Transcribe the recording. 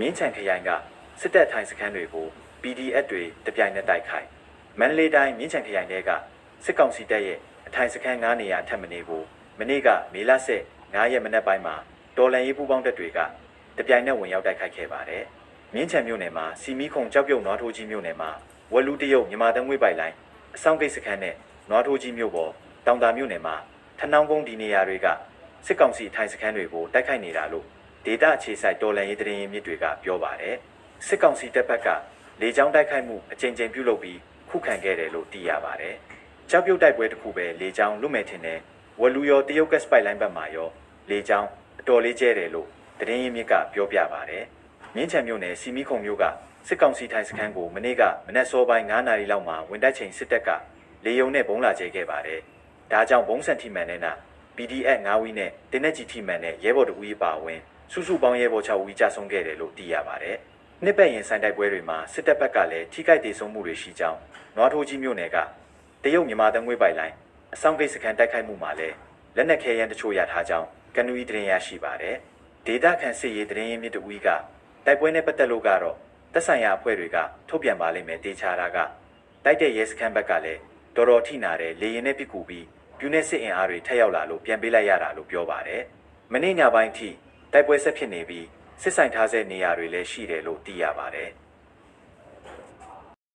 မြင်းချံခရိုင်ကစစ်တပ်ထိုင်စခန်းတွေကို PDF တွေတပြိုင်နက်တိုက်ခိုက်မန္တလေးတိုင်းမြင်းချံခရိုင်တဲကစစ်ကောင်စီတပ်ရဲ့အထိုင်စခန်း9နေရာထပ်မနေကိုမနေ့ကမေလ10 9ရက်မနက်ပိုင်းမှာတော်လန်ရေးပူးပေါင်းတပ်တွေကတပြိုင်နက်ဝင်ရောက်တိုက်ခိုက်ခဲ့ပါတယ်မြင်းချံမြို့နယ်မှာစီမီခုံကြောက်ပြုတ်နွားထိုးကြီးမြို့နယ်မှာဝက်လူတရုတ်မြန်မာတန်းငွေပိုက်လိုင်းအဆောင်ကိတ်စခန်းနဲ့နွားထိုးကြီးမြို့ပေါ်တောင်တာမြို့နယ်မှာထဏောင်းကုန်းဒီနေရာတွေကစစ်ကောင်စီထိုင်စခန်းတွေကိုတိုက်ခိုက်နေတာလို့ ဒေတာအခြေဆိုင်တော်လန်ရေးတရင်ရင်းမြစ်တွေကပြောပါတယ်။စစ်ကောင်စီတပ်ဘက်ကလေကြောင်းတိုက်ခိုက်မှုအကြိမ်ကြိမ်ပြုလုပ်ပြီးခုခံခဲ့တယ်လို့သိရပါတယ်။ကြောက်ပြုတ်တိုက်ပွဲတစ်ခုပဲလေကြောင်းလွတ်မဲ့ထင်တဲ့ဝလူရောတရုတ်ကက်စပိုက်လိုင်းဘက်မှာရောလေကြောင်းအတော်လေးကျဲတယ်လို့တရင်ရင်းမြစ်ကပြောပြပါတယ်။မြင်းချံမြို့နယ်စီမီခုံမြို့ကစစ်ကောင်စီထိုင်စခန်းကိုမနေ့ကမနက်စောပိုင်း9နာရီလောက်မှာဝင်တိုက်ချိန်စစ်တပ်ကလေယုံနဲ့ဘုံလာကျဲခဲ့ပါတယ်။ဒါကြောင့်ဘုံစံထိမှန်တဲ့နာ PDF 9ဝီးနဲ့တင်းနဲ့ကြီးထိမှန်တဲ့ရဲဘော်တဦးအပါအဝင် စုစုပေါင်းရဲဘော်6ဝီးကြဆုံးခဲ့တယ်လို့သိရပါတယ်။နှစ်ပတ်ရင်ဆိုင်တိုက်ပွဲတွေမှာစစ်တပ်ဘက်ကလည်းထိခိုက်ဒေဆုံးမှုတွေရှိကြောင်းနွားထိုးကြီးမြို့နယ်ကတရုတ်မြန်မာတန်းငွေပိုက်လိုင်းအဆောင်ကိတ်စခန်းတိုက်ခိုက်မှုမှာလည်းလက်နက်ခဲယမ်းတချို့ရထားကြောင်းကနူဤတရင်ရရှိပါတယ်။ဒေတာခန်စစ်ရေးတရင်ရင်းမြစ်တဦးကတိုက်ပွဲနဲ့ပတ်သက်လို့ကတော့သက်ဆိုင်ရာအဖွဲ့တွေကထုတ်ပြန်ပါလိမ့်မယ်တေချာတာကတိုက်တဲ့ရဲစခန်းဘက်ကလည်းတော်တော်ထိနာတယ်လေရင်နဲ့ပစ်ကူပြီးပြူနေစစ်အင်အားတွေထက်ရောက်လာလို့ပြန်ပေးလိုက်ရတာလို့ပြောပါတယ်။မနေ့ညပိုင်းထိ တိုက်ပွဲဆက်ဖြစ်နေပြီးစစ်ဆိုင်ထားတဲ့နေရာတွေလည်းရှိတယ်လို့သိရပါတယ်။